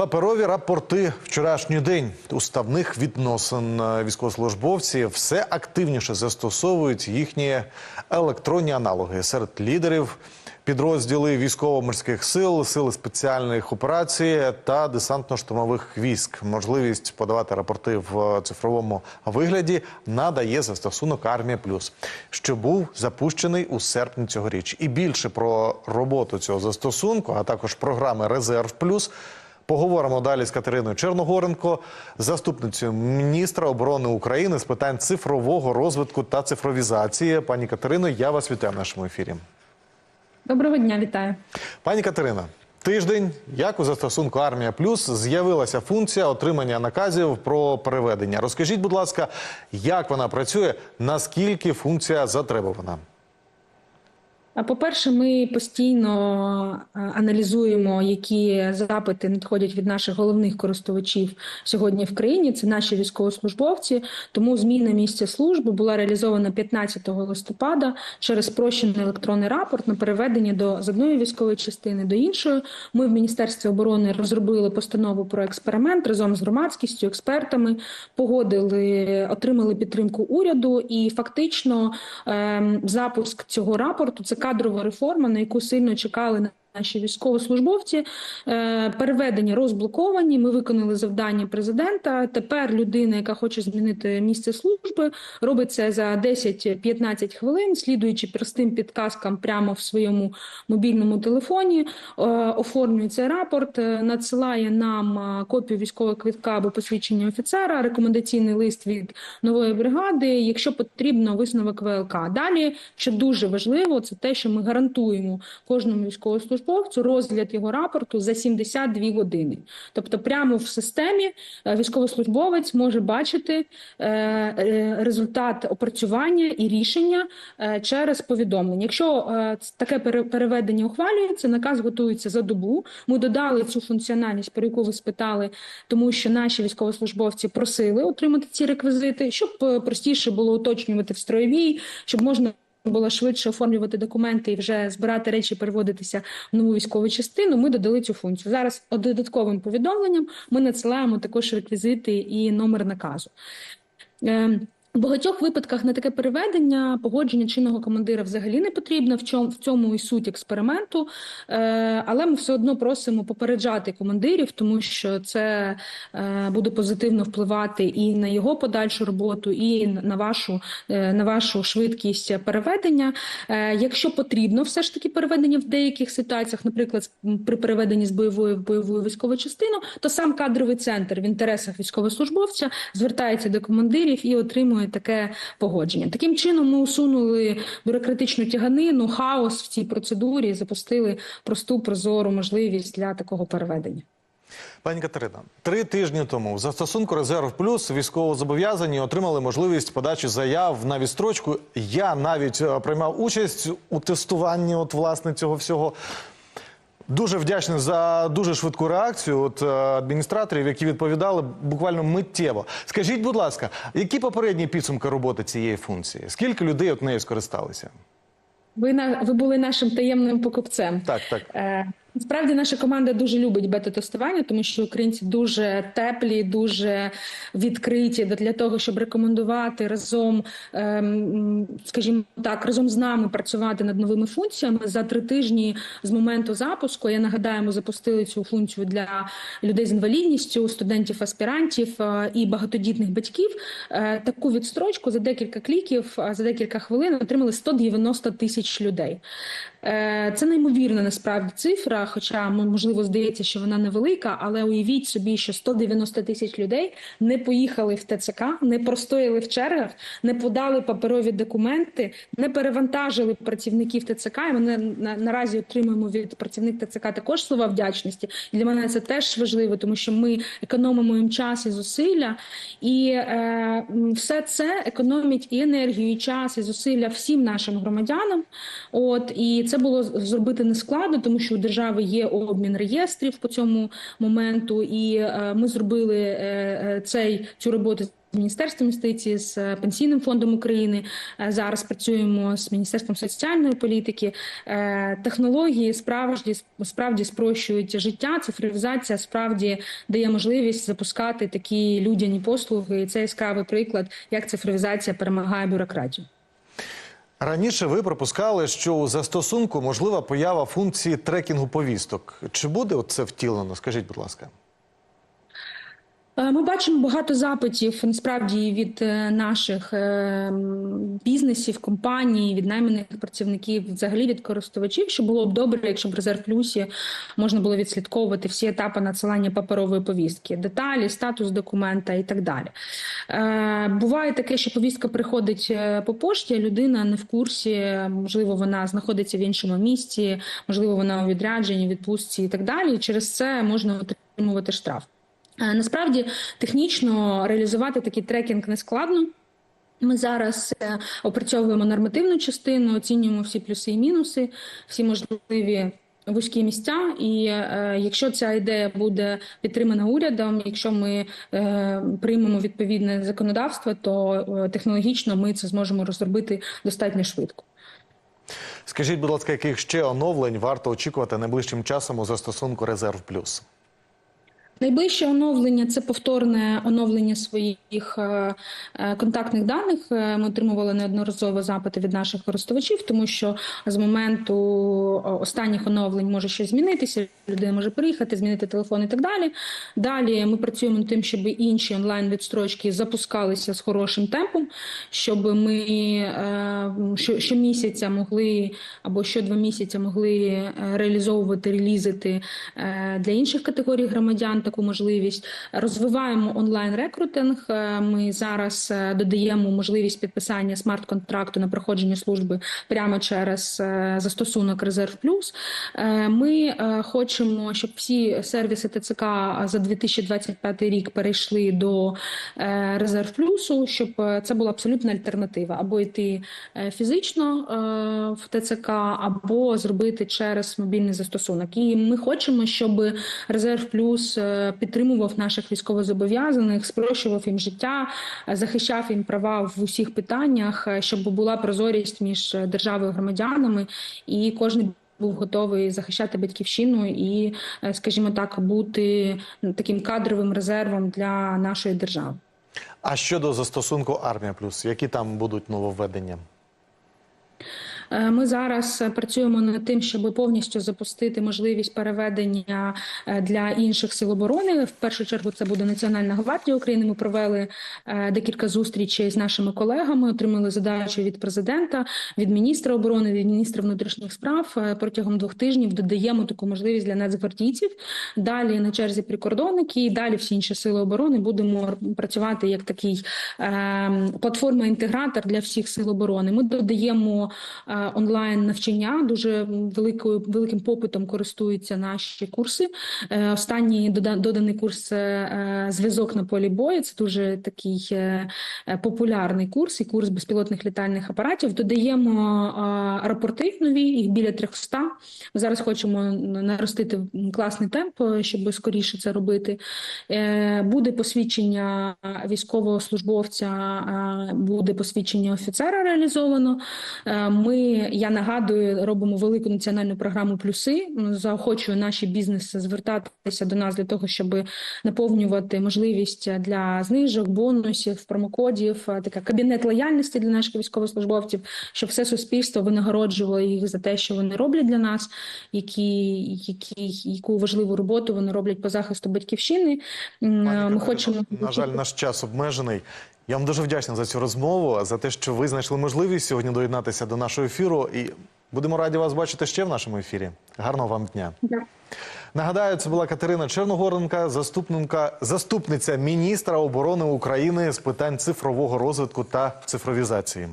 Паперові рапорти вчорашній день уставних відносин Е, військовослужбовці все активніше застосовують їхні електронні аналоги серед лідерів. Підрозділи військово-морських сил, сили спеціальних операцій та десантно-штурмових військ. Можливість подавати рапорти в цифровому вигляді надає застосунок Армія Плюс, що був запущений у серпні цьогоріч. І більше про роботу цього застосунку, а також програми Резерв Плюс. Поговоримо далі з Катериною Черногоренко, заступницею міністра оборони України з питань цифрового розвитку та цифровізації. Пані Катерино, я вас вітаю в нашому ефірі. Доброго дня, вітаю. Пані Катерина, тиждень, як у застосунку Армія Плюс з'явилася функція отримання наказів про переведення. Розкажіть, будь ласка, як вона працює, наскільки функція затребувана? По-перше, ми постійно е, аналізуємо, які запити надходять від наших головних користувачів сьогодні в країні. Це наші військовослужбовці. Тому зміна місця служби була реалізована 15 листопада через спрощений електронний рапорт на переведення до з одної військової частини до іншої. Ми в міністерстві оборони розробили постанову про експеримент разом з громадськістю, експертами, погодили, отримали підтримку уряду, і фактично ем, запуск цього рапорту це кадрова реформа, на яку сильно чекали. Наші військовослужбовці е, переведення розблоковані. Ми виконали завдання президента. Тепер людина, яка хоче змінити місце служби, робить це за 10-15 хвилин, слідуючи простим підказкам прямо в своєму мобільному телефоні. е, Оформлює цей рапорт, е, надсилає нам копію військового квитка або посвідчення офіцера, рекомендаційний лист від нової бригади. Якщо потрібно, висновок ВЛК. Далі, що дуже важливо, це те, що ми гарантуємо кожному військовослужбовцю розгляд його рапорту за 72 години. Тобто, прямо в системі е, військовослужбовець може бачити е, е, результат опрацювання і рішення через повідомлення. Якщо таке пере- переведення ухвалюється, наказ готується за добу. Ми додали цю функціональність, про яку ви спитали, тому що наші військовослужбовці просили отримати ці реквізити, щоб простіше було уточнювати в строєвій, щоб можна. Було швидше оформлювати документи і вже збирати речі, переводитися в нову військову частину. Ми додали цю функцію. Зараз додатковим повідомленням ми надсилаємо також реквізити і номер наказу. Багатьох випадках на таке переведення погодження чинного командира взагалі не потрібно. В чому в цьому і суть експерименту, Е, але ми все одно просимо попереджати командирів, тому що це е, буде позитивно впливати і на його подальшу роботу, і на вашу е, на вашу швидкість переведення. Якщо потрібно, все ж таки переведення в деяких ситуаціях, наприклад, при переведенні з бойової в бойову військову частину, то сам кадровий центр в інтересах військовослужбовця звертається до командирів і отримує таке погодження. Таким чином, ми усунули бюрократичну тяганину, хаос в цій процедурі, запустили просту прозору можливість для такого переведення. Пані Катерина, три тижні тому в застосунку Резерв Плюс військовозобов'язані отримали можливість подачі заяв на відстрочку. Я навіть е, приймав участь у тестуванні от власне цього всього. Дуже вдячний за дуже швидку реакцію от, е, адміністраторів, які відповідали буквально миттєво. Скажіть, будь ласка, які попередні підсумки роботи цієї функції? Скільки людей от нею скористалися? Ви на ви були нашим таємним покупцем. Так, так. Е, Насправді наша команда дуже любить бета-тестування, тому що українці дуже теплі, дуже відкриті для того, щоб рекомендувати разом, ем, скажімо так, разом з нами працювати над новими функціями. За три тижні з моменту запуску я нагадаю, ми запустили цю функцію для людей з інвалідністю, студентів, аспірантів е, і багатодітних батьків. Е, Таку відстрочку за декілька кліків, е, за декілька хвилин отримали 190 тисяч людей. Це неймовірна насправді цифра, хоча можливо здається, що вона невелика, але уявіть собі, що 190 тисяч людей не поїхали в ТЦК, не простояли в чергах, не подали паперові документи, не перевантажили працівників ТЦК. І ми на, на, наразі отримуємо від працівник ТЦК також слова вдячності. І для мене це теж важливо, тому що ми економимо їм час і зусилля, і е, все це економить і енергію, і час, і зусилля всім нашим громадянам. От і це було зробити нескладно, тому що у держави є обмін реєстрів по цьому моменту, і е, ми зробили е, е, цей цю роботу З Міністерством юстиції, з Пенсійним фондом України. Зараз працюємо з Міністерством соціальної політики. Технології справді справді спрощують життя. Цифровізація справді дає можливість запускати такі людяні послуги. І це яскравий приклад, як цифровізація перемагає бюрократію. Раніше ви припускали, що у застосунку можлива поява функції трекінгу повісток. Чи буде це втілено? Скажіть, будь ласка. Е, Ми бачимо багато запитів насправді від е, наших е, бізнесів, компаній, від найманих працівників, взагалі від користувачів, що було б добре, якщо в резерв плюсі можна було відслідковувати всі етапи надсилання паперової повістки, деталі, статус документа і так далі. Буває таке, що повістка приходить по пошті, а людина не в курсі, можливо, вона знаходиться в іншому місці, можливо, вона у відрядженні, відпустці і так далі. І через це можна отримувати штраф. Е, Насправді технічно реалізувати такий трекінг не складно. Ми зараз е, опрацьовуємо нормативну частину, оцінюємо всі плюси і мінуси, всі можливі вузькі місця. І е, якщо ця ідея буде підтримана урядом, якщо ми е, приймемо відповідне законодавство, то е, технологічно ми це зможемо розробити достатньо швидко. Скажіть, будь ласка, яких ще оновлень варто очікувати найближчим часом у застосунку Резерв Плюс? Найближче оновлення це повторне оновлення своїх е, е, контактних даних. Е, Ми отримували неодноразово запити від наших користувачів, тому що з моменту останніх оновлень може щось змінитися. Людина може приїхати, змінити телефон і так далі. Далі ми працюємо над тим, щоб інші онлайн відстрочки запускалися з хорошим темпом, щоб ми щомісяця могли або щодва місяця могли е, реалізовувати релізити для інших категорій громадян таку можливість. Розвиваємо онлайн рекрутинг. Е, Ми зараз е, додаємо можливість підписання смарт-контракту на проходження служби прямо через е, застосунок Резерв Плюс. Ми хочемо, щоб всі сервіси ТЦК за 2025 рік перейшли до Резерв Плюсу, щоб це була абсолютна альтернатива або йти фізично в ТЦК, або зробити через мобільний застосунок. І ми хочемо, щоб Резерв Плюс підтримував наших військовозобов'язаних, спрощував їм життя, захищав їм права в усіх питаннях, щоб була прозорість між державою і громадянами, і кожен був готовий захищати батьківщину і, е, скажімо так, бути таким кадровим резервом для нашої держави. А щодо застосунку Армія Плюс, які там будуть нововведення? Е, Ми зараз е, працюємо над тим, щоб повністю запустити можливість переведення е, для інших сил оборони. В першу чергу це буде Національна гвардія України. Ми провели декілька зустрічей з нашими колегами, отримали задачу від президента, від міністра оборони, від міністра внутрішніх справ. Протягом двох тижнів додаємо таку можливість для нацгвардійців. Далі на черзі прикордонники, і далі всі інші сили оборони будемо працювати як такий е, платформа-інтегратор для всіх сил оборони. Ми додаємо онлайн навчання. Дуже великою великим попитом користуються наші курси. Е, Останній доданий курс е, зв'язок на полі бою. Це дуже такий е, популярний курс і курс безпілотних літальних апаратів. Додаємо рапорти нові, їх біля 300. Ми зараз хочемо наростити класний темп, щоб скоріше це робити. Буде посвідчення військовослужбовця, е, буде посвідчення офіцера реалізовано. Ми, я нагадую, робимо велику національну програму плюси. Заохочую наші бізнеси звертатися до нас для того, щоб наповнювати можливість для знижок, бонусів, промокодів, така кабінет лояльності для наших військовослужбовців, щоб все суспільство винагороджувало їх за те, що вони роблять для нас, які, які, яку важливу роботу вони роблять по захисту батьківщини. Пані Ми хочемо на жаль, наш час обмежений. Я вам дуже вдячний за цю розмову, за те, що ви знайшли можливість сьогодні доєднатися до нашого ефіру. І будемо раді вас бачити ще в нашому ефірі. Гарного вам дня. Нагадаю, це була Катерина Черногоренка, заступника, заступниця міністра оборони України з питань цифрового розвитку та цифровізації.